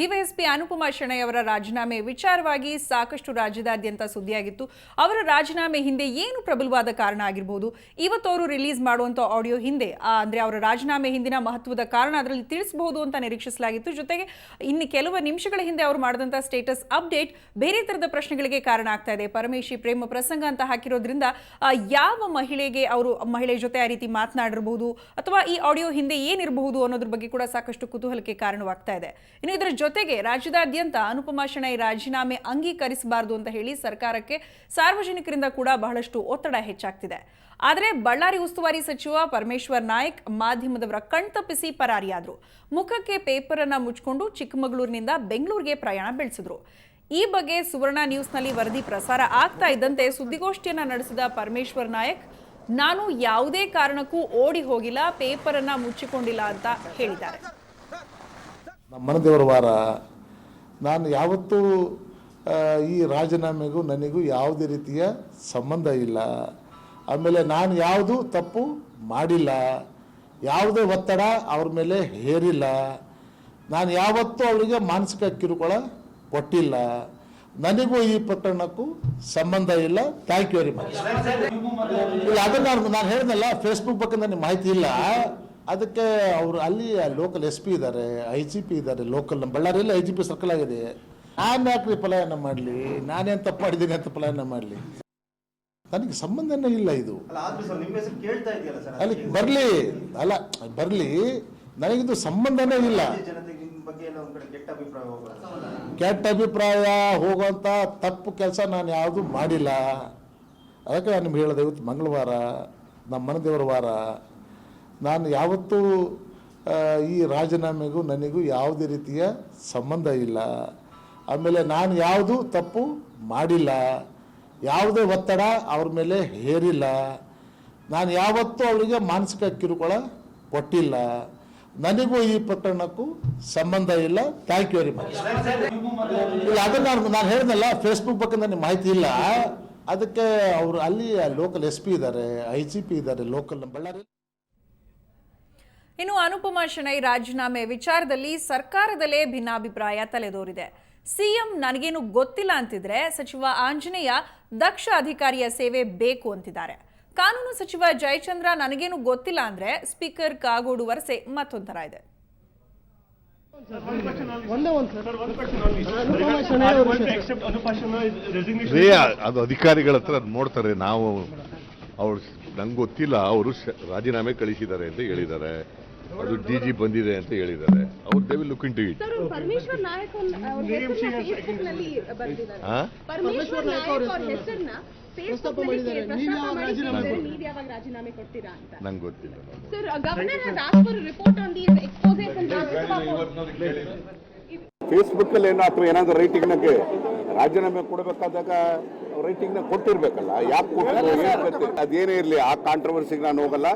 DYSP Anupama Shenoy ಅವರ ರಾಜೀನಾಮೆ ವಿಚಾರವಾಗಿ ಸಾಕಷ್ಟು ರಾಜ್ಯದಾದ್ಯಂತ ಸುದ್ದಿಯಾಗಿತ್ತು. ಅವರ ರಾಜೀನಾಮೆ ಹಿಂದೆ ಏನು ಪ್ರಬಲವಾದ ಕಾರಣ ಆಗಿರಬಹುದು ಇವತ್ತು ಅವರು ರಿಲೀಸ್ ಮಾಡುವಂತ ಆಡಿಯೋ ಹಿಂದೆ ಅಂದ್ರೆ ಅವರ ರಾಜೀನಾಮೆ ಹಿಂದಿನ ಮಹತ್ವದ ಕಾರಣ ಅದರಲ್ಲಿ ತಿಳಿಸಬಹುದು ಅಂತ ನಿರೀಕ್ಷಿಸಲಾಗಿತ್ತು. ಜೊತೆಗೆ ಇನ್ನು ಕೆಲವು ನಿಮಿಷಗಳ ಹಿಂದೆ ಅವರು ಮಾಡಿದಂಥ ಸ್ಟೇಟಸ್ ಅಪ್ಡೇಟ್ ಬೇರೆ ತರದ ಪ್ರಶ್ನೆಗಳಿಗೆ ಕಾರಣ ಆಗ್ತಾ ಇದೆ. ಪರಮೇಶಿ ಪ್ರೇಮ ಪ್ರಸಂಗ ಅಂತ ಹಾಕಿರೋದ್ರಿಂದ ಯಾವ ಮಹಿಳೆಗೆ ಅವರು ಮಹಿಳೆ ಜೊತೆ ಆ ರೀತಿ ಮಾತನಾಡಿರಬಹುದು ಅಥವಾ ಈ ಆಡಿಯೋ ಹಿಂದೆ ಏನಿರಬಹುದು ಅನ್ನೋದ್ರ ಬಗ್ಗೆ ಕೂಡ ಸಾಕಷ್ಟು ಕುತೂಹಲಕ್ಕೆ ಕಾರಣವಾಗ್ತಾ ಇದೆ. ಇನ್ನು ಇದರ ಜೊತೆಗೆ ರಾಜ್ಯದಾದ್ಯಂತ ಅನುಪಮಾ ಶೆಣೈ ರಾಜೀನಾಮೆ ಅಂಗೀಕರಿಸಬಾರದು ಅಂತ ಹೇಳಿ ಸರ್ಕಾರಕ್ಕೆ ಸಾರ್ವಜನಿಕರಿಂದ ಕೂಡ ಬಹಳಷ್ಟು ಒತ್ತಡ ಹೆಚ್ಚಾಗ್ತಿದೆ. ಆದರೆ ಬಳ್ಳಾರಿ ಉಸ್ತುವಾರಿ ಸಚಿವ ಪರಮೇಶ್ವರ್ ನಾಯಕ್ ಮಾಧ್ಯಮದವರ ಕಣ್ತಪ್ಪಿಸಿ ಪರಾರಿಯಾದರು. ಮುಖಕ್ಕೆ ಪೇಪರ್ ಅನ್ನ ಮುಚ್ಕೊಂಡು ಚಿಕ್ಕಮಗಳೂರಿನಿಂದ ಬೆಂಗಳೂರಿಗೆ ಪ್ರಯಾಣ ಬೆಳೆಸಿದ್ರು. ಈ ಬಗ್ಗೆ ಸುವರ್ಣ ನ್ಯೂಸ್ನಲ್ಲಿ ವರದಿ ಪ್ರಸಾರ ಆಗ್ತಾ ಇದ್ದಂತೆ ಸುದ್ದಿಗೋಷ್ಠಿಯನ್ನ ನಡೆಸಿದ ಪರಮೇಶ್ವರ್ ನಾಯಕ್, ನಾನು ಯಾವುದೇ ಕಾರಣಕ್ಕೂ ಓಡಿ ಹೋಗಿಲ್ಲ ಪೇಪರ್ ಮುಚ್ಚಿಕೊಂಡಿಲ್ಲ ಅಂತ ಹೇಳಿದ್ದಾರೆ. ನಮ್ಮ ಮನದೇವರ ವಾರ. ನಾನು ಯಾವತ್ತೂ ಈ ರಾಜೀನಾಮೆಗೂ ನನಗೂ ಯಾವುದೇ ರೀತಿಯ ಸಂಬಂಧ ಇಲ್ಲ. ಆಮೇಲೆ ನಾನು ಯಾವುದು ತಪ್ಪು ಮಾಡಿಲ್ಲ. ಯಾವುದೇ ಒತ್ತಡ ಅವ್ರ ಮೇಲೆ ಹೇರಿಲ್ಲ. ನಾನು ಯಾವತ್ತೂ ಅವರಿಗೆ ಮಾನಸಿಕ ಕಿರುಕುಳ ಕೊಟ್ಟಿಲ್ಲ. ನನಗೂ ಈ ಪ್ರಕರಣಕ್ಕೂ ಸಂಬಂಧ ಇಲ್ಲ. ಥ್ಯಾಂಕ್ ಯು ವೆರಿ ಮಚ್ ಇಲ್ಲ ಅದನ್ನು ನಾನು ನಾನು ಹೇಳಿದ್ನಲ್ಲ ಫೇಸ್ಬುಕ್ ಬಗ್ಗೆ ನನಗೆ ಮಾಹಿತಿ ಇಲ್ಲ. ಅದಕ್ಕೆ ಅವರು ಅಲ್ಲಿ ಲೋಕಲ್ ಎಸ್ ಪಿ ಇದ್ದಾರೆ ಐ ಜಿ ಪಿ ಇದ್ದಾರೆ ಲೋಕಲ್ ನಮ್ಮ ಬಳ್ಳಾರಿಯಲ್ಲಿ ಐ ಜಿ ಪಿ ಸರ್ಕಲ್ ಆಗಿದೆ. ನಾನು ಯಾಕ್ರಿ ಪಲಾಯನ ಮಾಡಲಿ? ನಾನೇನು ತಪ್ಪು ಮಾಡಿದ್ದೀನಿ ಅಂತ ಪಲಾಯನ ಮಾಡಲಿ? ನನಗೆ ಸಂಬಂಧನೇ ಇಲ್ಲ ಇದು. ಅಲ್ಲ ಬರಲಿ. ಅಲ್ಲ ಬರಲಿ. ನನಗಿದು ಸಂಬಂಧನೇ ಇಲ್ಲ. ಕೆಟ್ಟ ಅಭಿಪ್ರಾಯ ಹೋಗುವಂಥ ತಪ್ಪು ಕೆಲಸ ನಾನು ಯಾವುದು ಮಾಡಿಲ್ಲ. ಅದಕ್ಕೆ ನಾನು ನಿಮ್ಗೆ ಹೇಳಿದೆ ಇವತ್ತು ಮಂಗಳವಾರ ನಮ್ಮ ಮನದೇವರ ವಾರ. ನಾನು ಯಾವತ್ತೂ ಈ ರಾಜೀನಾಮೆಗೂ ನನಗೂ ಯಾವುದೇ ರೀತಿಯ ಸಂಬಂಧ ಇಲ್ಲ. ಆಮೇಲೆ ನಾನು ಯಾವುದು ತಪ್ಪು ಮಾಡಿಲ್ಲ. ಯಾವುದೇ ಒತ್ತಡ ಅವ್ರ ಮೇಲೆ ಹೇರಿಲ್ಲ. ನಾನು ಯಾವತ್ತೂ ಅವಳಿಗೆ ಮಾನಸಿಕ ಕಿರುಕುಳ ಕೊಟ್ಟಿಲ್ಲ. ನನಗೂ ಈ ಪ್ರಕರಣಕ್ಕೂ ಸಂಬಂಧ ಇಲ್ಲ. ಥ್ಯಾಂಕ್ ಯು ವೆರಿ ಮಚ್ ಇಲ್ಲ ಅದನ್ನ ನಾನು ನಾನು ಹೇಳಿದ್ನಲ್ಲ ಫೇಸ್ಬುಕ್ ಬಗ್ಗೆ ನನಗೆ ಮಾಹಿತಿ ಇಲ್ಲ. ಅದಕ್ಕೆ ಅವರು ಅಲ್ಲಿ ಲೋಕಲ್ ಎಸ್ ಪಿ ಇದ್ದಾರೆ ಐ ಜಿ ಪಿ ಇದ್ದಾರೆ ಲೋಕಲ್ ಬಳ್ಳಾರಿ ಇನ್ನು ಅನುಪಮಾ ಶೆಣೈ ರಾಜೀನಾಮೆ ವಿಚಾರದಲ್ಲಿ ಸರ್ಕಾರದಲ್ಲೇ ಭಿನ್ನಾಭಿಪ್ರಾಯ ತಲೆದೋರಿದೆ. ಸಿಎಂ ನನಗೇನು ಗೊತ್ತಿಲ್ಲ ಅಂತಿದ್ರೆ ಸಚಿವ ಆಂಜನೇಯ ದಕ್ಷ ಅಧಿಕಾರಿಯ ಸೇವೆ ಬೇಕು ಅಂತಿದ್ದಾರೆ. ಕಾನೂನು ಸಚಿವ ಜಯಚಂದ್ರ ನನಗೇನು ಗೊತ್ತಿಲ್ಲ ಅಂದ್ರೆ ಸ್ಪೀಕರ್ ಕಾಗೋಡು ವರಸೆ ಮತ್ತೊಂಥರ ಇದೆ. ಅದು ಅಧಿಕಾರಿಗಳ ಹತ್ರ ಅದ್ ನೋಡ್ತಾರೆ. ನಾವು ಅವ್ರು ನಂಗೆ ಗೊತ್ತಿಲ್ಲ ಅವರು ರಾಜೀನಾಮೆ ಕಳಿಸಿದ್ದಾರೆ ಅಂತ ಹೇಳಿದ್ದಾರೆ. ಅದು ಡಿ ಜಿ ಬಂದಿದೆ ಅಂತ ಹೇಳಿದ್ದಾರೆ. ಅವ್ರು they will look in to it sir Parameshwar Nayak ಅವ್ರ ಹೆಸರನ್ನ ಫೇಸ್ಬುಕ್ ಅಲ್ಲಿ ಏನೋ ಅಥವಾ ಏನಾದ್ರೂ ರೈಟಿಂಗ್ ನಗೆ ರಾಜೀನಾಮೆ ಕೊಡ್ತೀರಾ? ಅಂತ. ನಂಗೆ ಗೊತ್ತಿಲ್ಲ ಸರ್ ಗವರ್ನರ್ ಏನಾದ್ರು ಕೊಡಬೇಕಾದಾಗ ರೈಟಿಂಗ್ನ ಕೊಟ್ಟಿರ್ಬೇಕಲ್ಲ. ಯಾಕೆ ಕೊಟ್ಟಿರೋ ಅದೇನೇ ಇರಲಿ ಆ ಕಾಂಟ್ರವರ್ಸಿಗೆ ನಾನು ಹೋಗಲ್ಲ.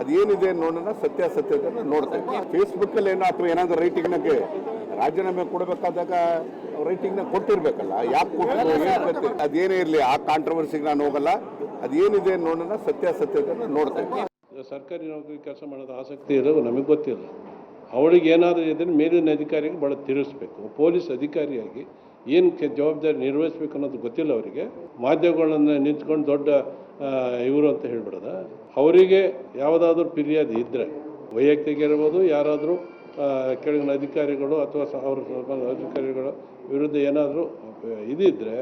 ಅದೇನಿದೆ ನೋಡೋಣ ಸತ್ಯಾಸತ್ಯತೆ ನೋಡ್ತೇವೆ ಫೇಸ್ಬುಕ್ ಅಲ್ಲಿ ಅಥವಾ ಏನಾದರೂ ರೈಟಿಂಗ್ನಾಗೆ ರಾಜೀನಾಮೆ ಕೊಡಬೇಕಾದಾಗ ರೈಟಿಂಗ್ನ ಕೊಟ್ಟಿರ್ಬೇಕಲ್ಲ, ಯಾಕೆ ಕೊಟ್ಟು ಏನ್ ಕತೆ? ಅದೇನೇ ಇರಲಿ, ಆ ಕಾಂಟ್ರವರ್ಸಿಗೆ ನಾನು ಹೋಗಲ್ಲ. ಅದೇನಿದೆ ನೋಡೋಣ ಸತ್ಯಾಸತ್ಯತೆ ನೋಡ್ತೇವೆ ಸರ್ಕಾರಿ ನೌಕರಿ ಕೆಲಸ ಮಾಡೋದು ಆಸಕ್ತಿ ಇರೋದು ನಮಗೆ ಗೊತ್ತಿಲ್ಲ. ಅವಳಿಗೆ ಏನಾದರೂ ಇದ್ರೆ ಮೇಲಿನ ಅಧಿಕಾರಿಗೆ ಭಾಳ ತಿಳಿಸ್ಬೇಕು ಪೊಲೀಸ್ ಅಧಿಕಾರಿಯಾಗಿ ಏನು ಜವಾಬ್ದಾರಿ ನಿರ್ವಹಿಸ್ಬೇಕು ಅನ್ನೋದು ಗೊತ್ತಿಲ್ಲ ಅವರಿಗೆ. ಮಾಧ್ಯಮಗಳನ್ನು ನಿಂತ್ಕೊಂಡು ದೊಡ್ಡ ಇವರು ಅಂತ ಹೇಳ್ಬಿಡೋದ. ಅವರಿಗೆ ಯಾವುದಾದ್ರೂ ಫಿರ್ಯಾದಿ ಇದ್ದರೆ ವೈಯಕ್ತಿಕ ಇರ್ಬೋದು ಯಾರಾದರೂ ಕೆಳಗಿನ ಅಧಿಕಾರಿಗಳು ಅಥವಾ ಅವ್ರ ಅಧಿಕಾರಿಗಳ ವಿರುದ್ಧ ಏನಾದರೂ ಇದಿದ್ದರೆ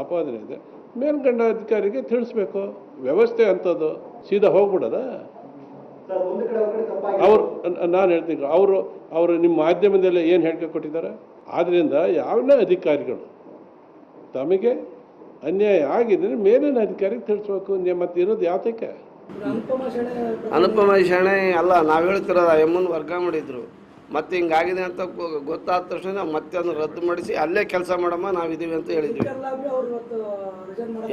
ಆಪಾದನೆ ಇದೆ ಮೇಲ್ಕಂಡ ಅಧಿಕಾರಿಗೆ ತಿಳಿಸ್ಬೇಕು. ವ್ಯವಸ್ಥೆ ಅಂಥದ್ದು ಸೀದಾ ಹೋಗ್ಬಿಡೋದ? ಅವರು ನಾನು ಹೇಳ್ತೀನಿ ಅವರು ಅವರು ನಿಮ್ಮ ಮಾಧ್ಯಮದಲ್ಲಿ ಏನು ಹೇಳಿಕೆ ಕೊಟ್ಟಿದ್ದಾರೆ? ಆದ್ದರಿಂದ ಯಾವನೇ ಅಧಿಕಾರಿಗಳು ತಮಗೆ ಅನ್ಯಾಯ ಆಗಿದ್ರೆ ಮೇಲಿನ ಅಧಿಕಾರಿಗೆ ತಿಳಿಸ್ಬೇಕು. ಮತ್ತೆ ಇರೋದು ಯಾತಕ್ಕೆ? ಅನುಪಮ ಶರಣೆ ಅಲ್ಲ ನಾವು ಹೇಳ್ತಿರೋದು ಎಮ್ಮನ್ ವರ್ಗ ಮಾಡಿದ್ರು. ಮತ್ತೆ ಹಿಂಗಾಗಿದೆ ಅಂತ ಗೊತ್ತಾದ ತಕ್ಷಣ ನಾವು ಮತ್ತೆ ಅದನ್ನು ರದ್ದು ಮಾಡಿಸಿ ಅಲ್ಲೇ ಕೆಲಸ ಮಾಡಮ್ಮ ನಾವಿದ್ದೀವಿ ಅಂತ ಹೇಳಿದ್ವಿ.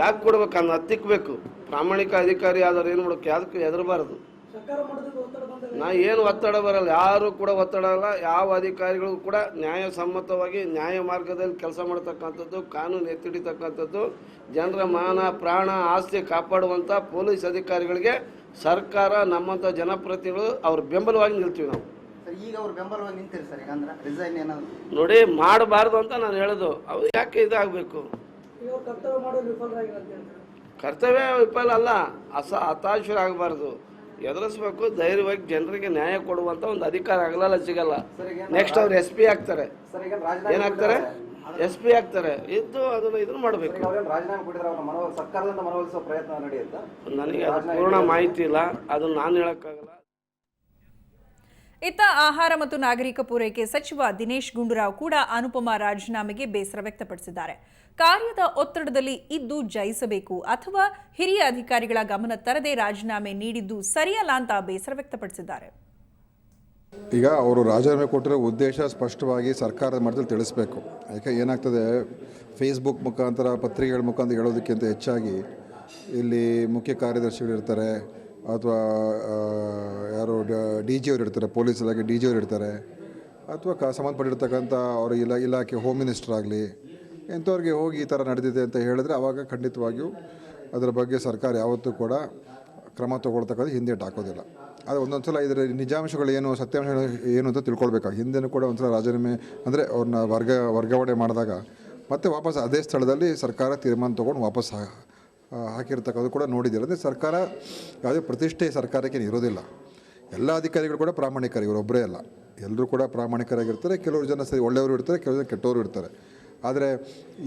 ಯಾಕೆ ಕೊಡ್ಬೇಕು? ಅದನ್ನ ಹತ್ತಿಕ್ಬೇಕು. ಪ್ರಾಮಾಣಿಕ ಅಧಿಕಾರಿ ಆದವ್ರು ಏನು ಮಾಡಬೇಕು? ಯಾವ್ದಕ್ಕೂ ಹೆದರಬಾರದು. ನಾ ಏನು ಒತ್ತಡ ಬರಲ್ಲ ಯಾರು ಕೂಡ ಒತ್ತಡ ಅಲ್ಲ ಯಾವ ಅಧಿಕಾರಿಗಳು ಕೂಡ ನ್ಯಾಯಸಮ್ಮತವಾಗಿ ನ್ಯಾಯ ಮಾರ್ಗದಲ್ಲಿ ಕೆಲಸ ಮಾಡ್ತಕ್ಕಂಥದ್ದು ಕಾನೂನು ಎತ್ತಿಡಿತಕ್ಕಂಥದ್ದು ಜನರ ಮಾನ ಪ್ರಾಣ ಆಸ್ತಿ ಕಾಪಾಡುವಂಥ ಪೊಲೀಸ್ ಅಧಿಕಾರಿಗಳಿಗೆ ಸರ್ಕಾರ ನಮ್ಮಂಥ ಜನಪ್ರತಿನಿಧಿಗಳು ಅವ್ರ ಬೆಂಬಲವಾಗಿ ನಿಲ್ತೀವಿ ನಾವು. ಸರ್ ಈಗ ಅವ್ರು ಬೆಂಬಲವಾಗಿ ನಿಂತಿರಿ ಸರ್ ಈಗ ಅಂದ್ರೆ ರಿಸೈನ್ ಏನಾದ್ರು? ನೋಡಿ ಮಾಡಬಾರ್ದು ಅಂತ ನಾನು ಹೇಳೋದು. ಅವ್ರು ಯಾಕೆ ಇದಾಗಬೇಕು? ಕರ್ತವ್ಯ ವಿಫಲ ಅಲ್ಲ ಅಸ ಹತಾಶರಾಗಬಾರ್ದು. ಎದುರಿಸ್ಬೇಕು ಧೈರ್ಯವಾಗಿ ಜನರಿಗೆ ನ್ಯಾಯ ಕೊಡುವಂತ ಒಂದು ಅಧಿಕಾರ ಆಗಲ್ಲ ಸಿಗಲ್ಲ. ನೆಕ್ಸ್ಟ್ ಅವ್ರು ಎಸ್ ಪಿ ಆಗ್ತಾರೆ. ಏನಾಗ್ತಾರೆ ಎಸ್ ಪಿ ಆಗ್ತಾರೆ? ಇದ್ದು ಅದನ್ನ ಇದನ್ನ ಮಾಡಬೇಕು. ನನಗೆ ಅದು ಪೂರ್ಣ ಮಾಹಿತಿ ಇಲ್ಲ. ಅದನ್ನ ನಾನು ಹೇಳಕ್ಕಾಗಲ್ಲ. ಇತ್ತ ಆಹಾರ ಮತ್ತು ನಾಗರಿಕ ಪೂರೈಕೆ ಸಚಿವ ದಿನೇಶ್ ಗುಂಡೂರಾವ್ ಕೂಡ ಅನುಪಮ ರಾಜೀನಾಮೆಗೆ ಬೇಸರ ವ್ಯಕ್ತಪಡಿಸಿದ್ದಾರೆ. ಕಾರ್ಯದ ಒತ್ತಡದಲ್ಲಿ ಇದ್ದು ಜಯಿಸಬೇಕು ಅಥವಾ ಹಿರಿಯ ಅಧಿಕಾರಿಗಳ ಗಮನ ತರದೆ ರಾಜೀನಾಮೆ ನೀಡಿದ್ದು ಸರಿಯಲ್ಲ ಅಂತ ಬೇಸರ ವ್ಯಕ್ತಪಡಿಸಿದ್ದಾರೆ. ಈಗ ಅವರು ರಾಜೀನಾಮೆ ಕೊಟ್ಟಿರೋ ಉದ್ದೇಶ ಸ್ಪಷ್ಟವಾಗಿ ಸರ್ಕಾರದ ಮಟ್ಟದಲ್ಲಿ ತಿಳಿಸಬೇಕು. ಯಾಕೆ ಏನಾಗ್ತದೆ? ಫೇಸ್ಬುಕ್ ಮುಖಾಂತರ ಪತ್ರಿಕೆಗಳ ಮುಖಾಂತರ ಹೇಳೋದಕ್ಕಿಂತ ಹೆಚ್ಚಾಗಿ ಇಲ್ಲಿ ಮುಖ್ಯ ಕಾರ್ಯದರ್ಶಿಗಳಿರ್ತಾರೆ. ಅಥವಾ ಯಾರು ಡಿ ಜಿ ಅವರು ಇರ್ತಾರೆ, ಪೊಲೀಸ್ ಇಲಾಖೆ ಡಿ ಜಿ ಅವರು ಇರ್ತಾರೆ, ಅಥವಾ ಕ, ಸಂಬಂಧಪಟ್ಟಿರ್ತಕ್ಕಂಥ ಅವರ ಇಲಾ, ಇಲಾಖೆ ಹೋಮ್ ಮಿನಿಸ್ಟರ್ ಆಗಲಿ, ಇಂಥವ್ರಿಗೆ ಹೋಗಿ ಈ ಥರ ನಡೆದಿದೆ ಅಂತ ಹೇಳಿದ್ರೆ ಆವಾಗ ಖಂಡಿತವಾಗಿಯೂ ಅದರ ಬಗ್ಗೆ ಸರ್ಕಾರ ಯಾವತ್ತೂ ಕೂಡ ಕ್ರಮ ತಗೊಳ್ತಕ್ಕಂಥ ಹಿಂದೇಟು ಹಾಕೋದಿಲ್ಲ. ಆದರೆ ಒಂದೊಂದು ಸಲ ಇದರ ನಿಜಾಂಶಗಳು ಏನು, ಸತ್ಯಾಂಶಗಳು ಏನು ಅಂತ ತಿಳ್ಕೊಳ್ಬೇಕು ಹಿಂದೆನೂ ಕೂಡ ಒಂದ್ಸಲ ರಾಜೀನಾಮೆ, ಅಂದರೆ ಅವ್ರನ್ನ ವರ್ಗ, ವರ್ಗಾವಣೆ ಮಾಡಿದಾಗ ಮತ್ತೆ ವಾಪಸ್ ಅದೇ ಸ್ಥಳದಲ್ಲಿ ಸರ್ಕಾರ ತೀರ್ಮಾನ ತೊಗೊಂಡು ವಾಪಸ್ ಹಾಕಿರ್ತಕ್ಕಂಥದ್ದು ಕೂಡ ನೋಡಿದ್ದೀರ. ಅಂದರೆ ಸರ್ಕಾರ ಯಾವುದೇ ಪ್ರತಿಷ್ಠೆ ಸರ್ಕಾರಕ್ಕೆ ಇರೋದಿಲ್ಲ. ಎಲ್ಲ ಅಧಿಕಾರಿಗಳು ಕೂಡ ಪ್ರಾಮಾಣಿಕರು ಇವರೊಬ್ಬರೇ ಅಲ್ಲ. ಎಲ್ಲರೂ ಕೂಡ ಪ್ರಾಮಾಣಿಕರಾಗಿರ್ತಾರೆ, ಕೆಲವರು ಜನ ಸರಿ ಒಳ್ಳೆಯವರು ಇರ್ತಾರೆ ಕೆಲವು ಜನ ಕೆಟ್ಟವರು ಇರ್ತಾರೆ. ಆದರೆ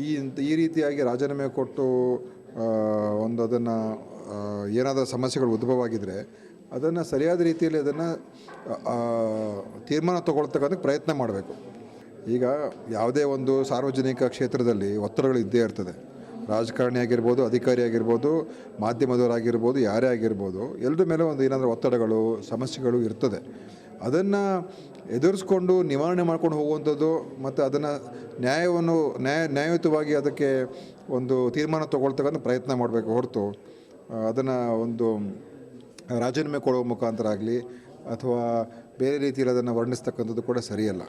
ಈ ಈ ರೀತಿಯಾಗಿ ರಾಜೀನಾಮೆ ಕೊಟ್ಟು ಒಂದು ಅದನ್ನು ಏನಾದರೂ ಸಮಸ್ಯೆಗಳು ಉದ್ಭವ ಉದ್ಭವವಾಗಿದ್ದರೆ ಅದನ್ನು ಸರಿಯಾದ ರೀತಿಯಲ್ಲಿ ಅದನ್ನು ತೀರ್ಮಾನ ತಗೊಳ್ತಕ್ಕಂಥ ಪ್ರಯತ್ನ ಮಾಡಬೇಕು. ಈಗ ಯಾವುದೇ ಒಂದು ಸಾರ್ವಜನಿಕ ಕ್ಷೇತ್ರದಲ್ಲಿ ಒತ್ತಡಗಳು ಇದ್ದೇ ಇರ್ತದೆ. ರಾಜಕಾರಣಿ ಆಗಿರ್ಬೋದು, ಅಧಿಕಾರಿ ಆಗಿರ್ಬೋದು, ಮಾಧ್ಯಮದವರಾಗಿರ್ಬೋದು, ಯಾರೇ ಆಗಿರ್ಬೋದು, ಎಲ್ಲರ ಮೇಲೆ ಒಂದು ಏನಾದರೂ ಒತ್ತಡಗಳು, ಸಮಸ್ಯೆಗಳು ಇರ್ತದೆ. ಅದನ್ನು ಎದುರಿಸ್ಕೊಂಡು ನಿವಾರಣೆ ಮಾಡ್ಕೊಂಡು ಹೋಗುವಂಥದ್ದು ಮತ್ತು ಅದನ್ನು ನ್ಯಾಯವನ್ನು, ನ್ಯಾಯ, ನ್ಯಾಯಯುತವಾಗಿ ಅದಕ್ಕೆ ಒಂದು ತೀರ್ಮಾನ ತೊಗೊಳ್ತಕ್ಕಂಥ ಪ್ರಯತ್ನ ಮಾಡಬೇಕು ಹೊರತು ಅದನ್ನು ಒಂದು ರಾಜೀನಾಮೆ ಕೊಡುವ ಮುಖಾಂತರ ಆಗಲಿ ಅಥವಾ ಬೇರೆ ರೀತಿಯಲ್ಲಿ ಅದನ್ನು ವರ್ಣಿಸ್ತಕ್ಕಂಥದ್ದು ಕೂಡ ಸರಿಯಲ್ಲ.